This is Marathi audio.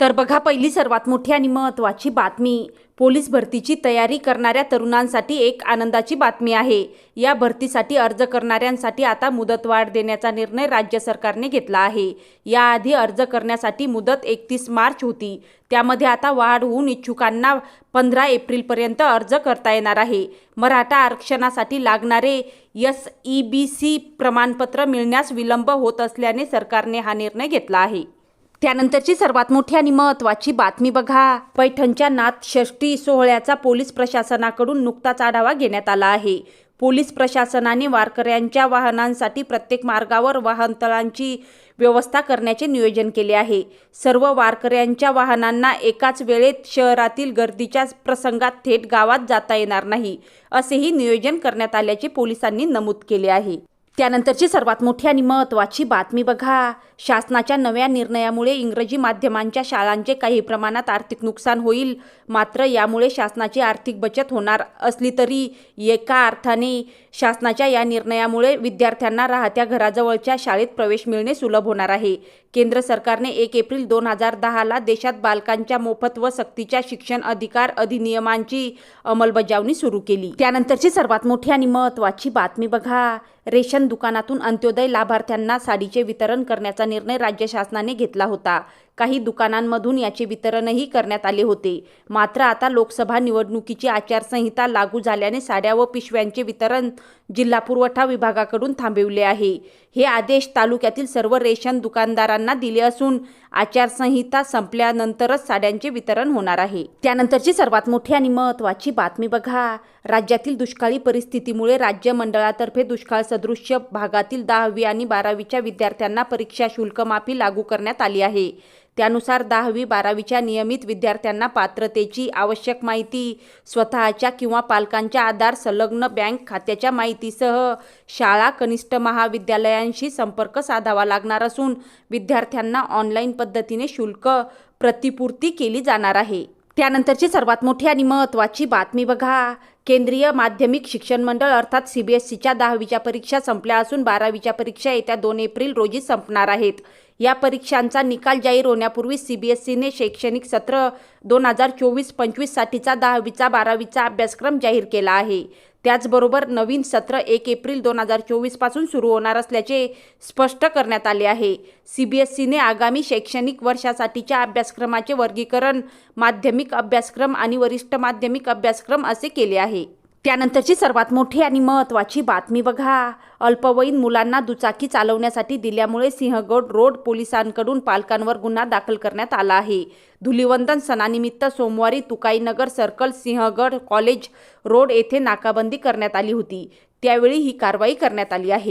तर बघा पहिली सर्वात मोठी आणि महत्त्वाची बातमी. पोलीस भरतीची तयारी करणाऱ्या तरुणांसाठी एक आनंदाची बातमी आहे. या भरतीसाठी अर्ज करणाऱ्यांसाठी आता मुदतवाढ देण्याचा निर्णय राज्य सरकारने घेतला आहे. याआधी अर्ज करण्यासाठी मुदत एकतीस मार्च होती. त्यामध्ये आता वाढ होऊन इच्छुकांना पंधरा एप्रिलपर्यंत अर्ज करता येणार आहे. मराठा आरक्षणासाठी लागणारे एस ई बी सी प्रमाणपत्र मिळण्यास विलंब होत असल्याने सरकारने हा निर्णय घेतला आहे. त्यानंतरची सर्वात मोठी आणि महत्त्वाची बातमी बघा. पैठणच्या नाथषष्ठी सोहळ्याचा पोलीस प्रशासनाकडून नुकताच आढावा घेण्यात आला आहे. पोलीस प्रशासनाने वारकऱ्यांच्या वाहनांसाठी प्रत्येक मार्गावर वाहनतळांची व्यवस्था करण्याचे नियोजन केले आहे. सर्व वारकऱ्यांच्या वाहनांना एकाच वेळेत शहरातील गर्दीच्या प्रसंगात थेट गावात जाता येणार नाही असेही नियोजन करण्यात आल्याचे पोलिसांनी नमूद केले आहे. त्यानंतरची सर्वात मोठी आणि महत्त्वाची बातमी बघा. शासनाच्या नव्या निर्णयामुळे इंग्रजी माध्यमांच्या शाळांचे काही प्रमाणात आर्थिक नुकसान होईल. मात्र यामुळे शासनाची आर्थिक बचत होणार असली तरी एका अर्थाने शासनाच्या या निर्णयामुळे विद्यार्थ्यांना राहत्या घराजवळच्या शाळेत प्रवेश मिळणे सुलभ होणार आहे. केंद्र सरकारने एक एप्रिल दोन हजार दहाला देशात बालकांच्या मोफत व सक्तीच्या शिक्षण अधिकार अधिनियमांची अंमलबजावणी सुरू केली. त्यानंतरची सर्वात मोठी आणि महत्त्वाची बातमी बघा. रेशन दुकानातून अंत्योदय लाभार्थ्यांना साडीचे वितरण करण्याचा निर्णय राज्य शासनाने घेतला होता. काही दुकानांमधून याचे वितरणही करण्यात आले होते. मात्र आता लोकसभा निवडणुकीची आचारसंहिता लागू झाल्याने साड्या व पिशव्यांचे वितरण जिल्हा पुरवठा विभागाकडून थांबविले आहे. हे आदेश तालुक्यातील सर्व रेशन दुकानदारांना दिले असून आचारसंहिता संपल्यानंतरच साड्यांचे वितरण होणार आहे. त्यानंतरची सर्वात मोठी आणि महत्त्वाची बातमी बघा. राज्यातील दुष्काळी परिस्थितीमुळे राज्य मंडळातर्फे दुष्काळ सदृश्य भागातील दहावी आणि बारावीच्या विद्यार्थ्यांना परीक्षा शुल्क माफी लागू करण्यात आली आहे. त्यानुसार दहावी बारावीच्या नियमित विद्यार्थ्यांना पात्रतेची आवश्यक माहिती स्वतःच्या किंवा पालकांच्या आधार संलग्न बँक खात्याच्या माहितीसह शाळा कनिष्ठ महाविद्यालयांशी संपर्क साधावा लागणार असून विद्यार्थ्यांना ऑनलाईन पद्धतीने शुल्क प्रतिपूर्ती केली जाणार आहे. त्यानंतरची सर्वात मोठी आणि महत्त्वाची बातमी बघा. केंद्रीय माध्यमिक शिक्षण मंडळ अर्थात सी बी एस सीच्या दहावीच्या परीक्षा संपल्या असून बारावीच्या परीक्षा येत्या दोन एप्रिल रोजी संपणार आहेत. या परीक्षांचा निकाल जाहीर होण्यापूर्वी सी बी एस सीने शैक्षणिक सत्र दोन हजार चोवीस पंचवीससाठीचा दहावीचा बारावीचा अभ्यासक्रम जाहीर केला आहे. त्याचबरोबर नवीन सत्र एक एप्रिल दोन हजार चोवीसपासून सुरू होणार असल्याचे स्पष्ट करण्यात आले आहे. सी बी एस सीने आगामी शैक्षणिक वर्षासाठीच्या अभ्यासक्रमाचे वर्गीकरण माध्यमिक अभ्यासक्रम आणि वरिष्ठ माध्यमिक अभ्यासक्रम असे केले आहे. त्यानंतरची सर्वात मोठी आणि महत्त्वाची बातमी बघा. अल्पवयीन मुलांना दुचाकी चालवण्यासाठी दिल्यामुळे सिंहगड रोड पोलिसांकडून पालकांवर गुन्हा दाखल करण्यात आला आहे. धुलिवंदन सणानिमित्त सोमवारी Tukainagar circle Sinhagad college road येथे नाकाबंदी करण्यात आली होती. त्यावेळी ही कारवाई करण्यात आली आहे.